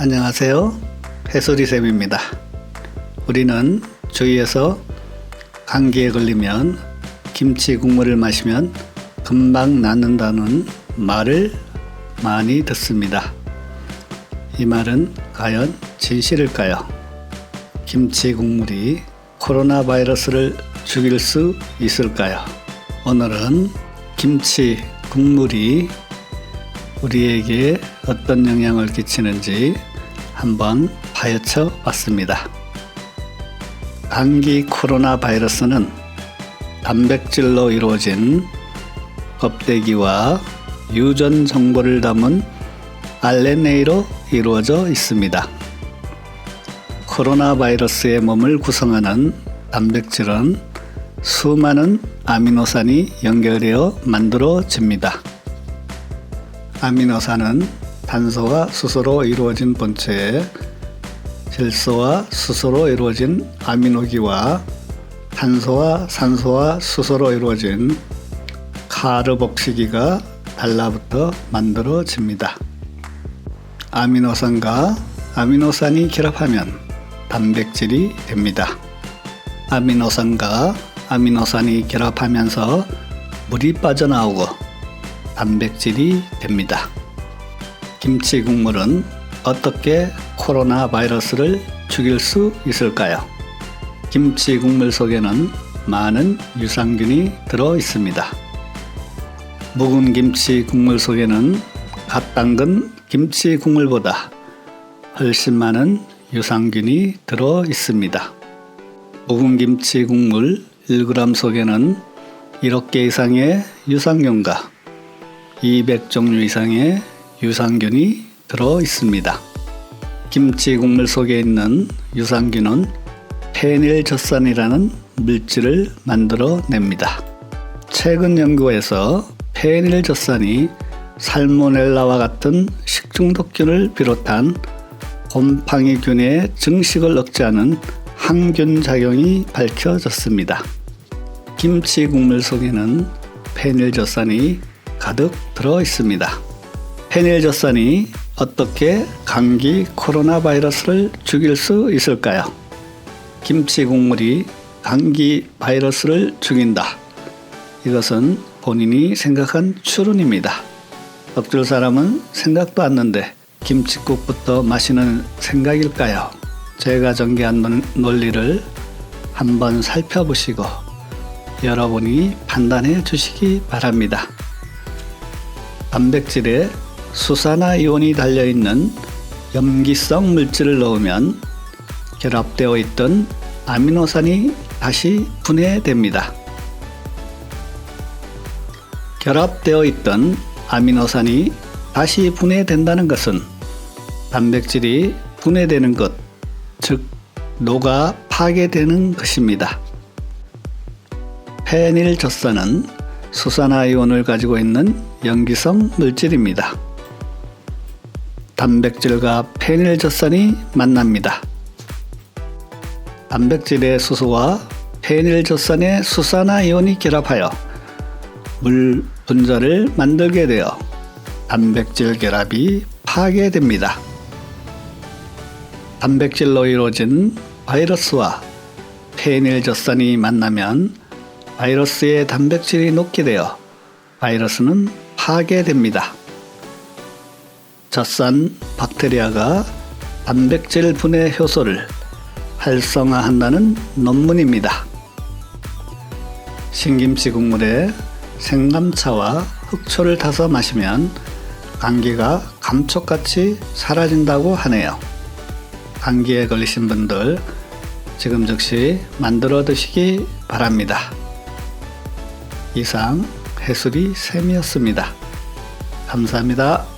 안녕하세요. 해소리쌤입니다. 우리는 주위에서 감기에 걸리면 김치 국물을 마시면 금방 낫는다는 말을 많이 듣습니다. 이 말은 과연 진실일까요? 김치 국물이 코로나 바이러스를 죽일 수 있을까요? 오늘은 김치 국물이 우리에게 어떤 영향을 끼치는지 한번 파헤쳐 봤습니다. 감기 코로나 바이러스는 단백질로 이루어진 껍데기와 유전 정보를 담은 RNA로 이루어져 있습니다. 코로나 바이러스의 몸을 구성하는 단백질은 수많은 아미노산이 연결되어 만들어집니다. 아미노산은 단소와 수소로 이루어진 본체에 질소와 수소로 이루어진 아미노기와 탄소와 산소와 수소로 이루어진 카르복시기가 달라붙어 만들어집니다. 아미노산과 아미노산이 결합하면 단백질이 됩니다. 아미노산과 아미노산이 결합하면서 물이 빠져나오고 단백질이 됩니다. 김치 국물은 어떻게 코로나 바이러스를 죽일 수 있을까요? 김치 국물 속에는 많은 유산균이 들어 있습니다. 묵은 김치 국물 속에는 갓 담근 김치 국물보다 훨씬 많은 유산균이 들어 있습니다. 묵은 김치 국물 1g 속에는 1억 개 이상의 유산균과 200종류 이상의 유산균이 들어 있습니다. 김치 국물 속에 있는 유산균은 페닐젖산이라는 물질을 만들어 냅니다. 최근 연구에서 페닐젖산이 살모넬라와 같은 식중독균을 비롯한 곰팡이균의 증식을 억제하는 항균 작용이 밝혀졌습니다. 김치 국물 속에는 페닐젖산이 가득 들어 있습니다. 페닐젖산이 어떻게 감기 코로나 바이러스를 죽일 수 있을까요? 김치 국물이 감기 바이러스를 죽인다. 이것은 본인이 생각한 추론입니다. 억줄 사람은 생각도 않는데 김치국부터 마시는 생각일까요? 제가 전개한 논리를 한번 살펴보시고 여러분이 판단해 주시기 바랍니다. 단백질에 수산화 이온이 달려있는 염기성 물질을 넣으면 결합되어 있던 아미노산이 다시 분해됩니다. 결합되어 있던 아미노산이 다시 분해된다는 것은 단백질이 분해되는 것, 즉 녹아 파괴되는 것입니다. 페닐젖산은 수산화이온을 가지고 있는 염기성 물질입니다. 단백질과 페닐젖산이 만납니다. 단백질의 수소와 페닐젖산의 수산화이온이 결합하여 물 분자를 만들게 되어 단백질 결합이 파괴됩니다. 단백질로 이루어진 바이러스와 페닐젖산이 만나면 바이러스의 단백질이 녹게 되어 바이러스는 파괴됩니다. 젖산 박테리아가 단백질 분해 효소를 활성화한다는 논문입니다. 신김치 국물에 생감차와 흑초를 타서 마시면 감기가 감쪽같이 사라진다고 하네요. 감기에 걸리신 분들 지금 즉시 만들어 드시기 바랍니다. 이상 해수리 쌤이었습니다. 감사합니다.